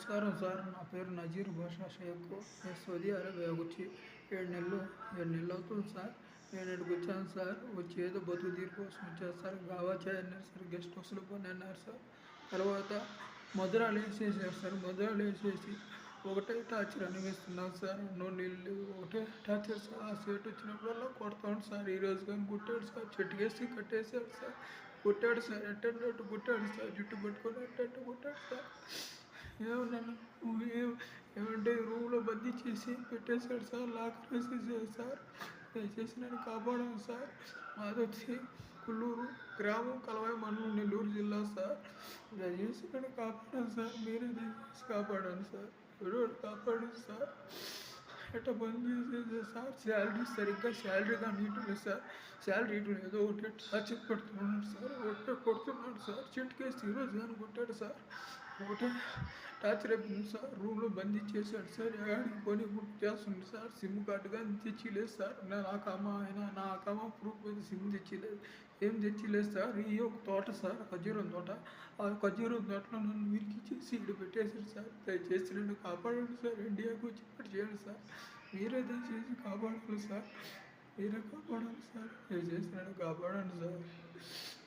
నమస్కారం సార్. నా పేరు నజీర్ భాషా షేక్. నేను సౌదీ అరేబియా వచ్చి ఏడు నెలలు ఏడు నెలలు అవుతుంది సార్. నేను ఇక్కడికి వచ్చాను సార్. వచ్చి ఏదో బతుకు తీరు కోసం వచ్చాను సార్. గావాచాయ్ అన్నారు సార్. గెస్ట్ హౌస్లో పని అన్నారు సార్. తర్వాత మధురాలు వేసేసారు సార్? మధురాలు వేసేసి ఒకటే టార్చర్ అనిపిస్తున్నాను సార్. నో నీళ్ళు ఒకటే టార్చర్ సార్. ఆ సేట్ వచ్చినప్పుడల్లా కొడతాను సార్. ఈ కానీ కుట్టాడు సార్. చెట్టుకేసి కట్టేశాడు సార్. కొట్టాడు సార్. ఎట్టన్నట్టు కొట్టాడు సార్. జుట్టు పట్టుకొని ఎట్టట్టు కొట్టాడు సార్. ఏమన్నాను ఏమంటే రూమ్లో బందీ చేసి పెట్టేశాడు సార్ లాకర్ వేసేసాడు సార్. దయచేసి నన్ను కాపాడాను సార్. మాది వచ్చి కుల్లూరు గ్రామం కలవాయి మండలం నెల్లూరు జిల్లా సార్. దయచేసి నన్ను కాపాడాను సార్. మీరే దయచేసి కాపాడండి సార్. ఎవరో కాపాడండి సార్. ఎట్లా బంద్ చేసేది సార్. శాలరీ సరిగ్గా శాలరీ కానీ ఇవ్వలేదు సార్. శాలరీ ఇటు ఏదో ఒకటి టచ్ పెడుతున్నాడు సార్. ఒకటే కొడుతున్నాడు సార్. చెట్టుకేసి ఈరోజు కానీ కొట్టాడు సార్. ఒకటే టార్చర్ అయిపోయింది సార్ రూమ్లో బందీ చేశాడు సార్. ఎక్కడికి పోనీ బుక్ చేస్తుంది సార్. సిమ్ కార్డు కానీ తెచ్చిలేదు సార్. నా నాకమ్మ ఆయన నా అక్కమ్మ ప్రూఫ్ మీద సిమ్ తెచ్చిలేదు ఏం తెచ్చిలేదు సార్. ఈ ఒక తోట సార్ ఖజూరం తోట. ఆ ఖజూరం తోటలో నన్ను విరికిచ్చేసి ఇక్కడ పెట్టేశారు సార్. దయచేసి నన్ను కాపాడండి సార్. ఇండియాకు వచ్చి చేయండి సార్. మీరే దయచేసి కాపాడాలి సార్. మీరే కాపాడాలి సార్. దయచేసి నన్ను కాపాడండి సార్.